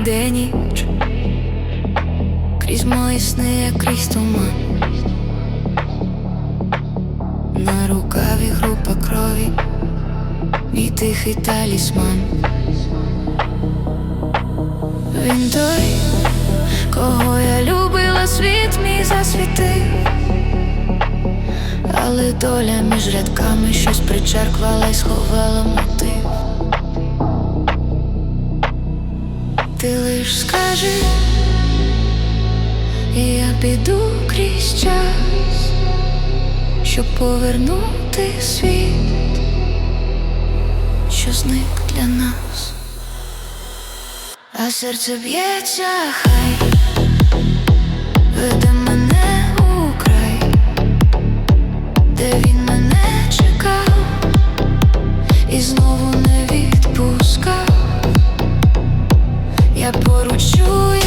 іде ніч, крізь мої сни, як крізь туман. На рукаві група крові, мій тихий талісман. Він той, кого я любила, світ мій засвітив, але доля між рядками щось причерквала й сховала мотив. Ти скажи, я піду крізь час, щоб повернути світ, що зник для нас, а серце б'ється, хай я поручу.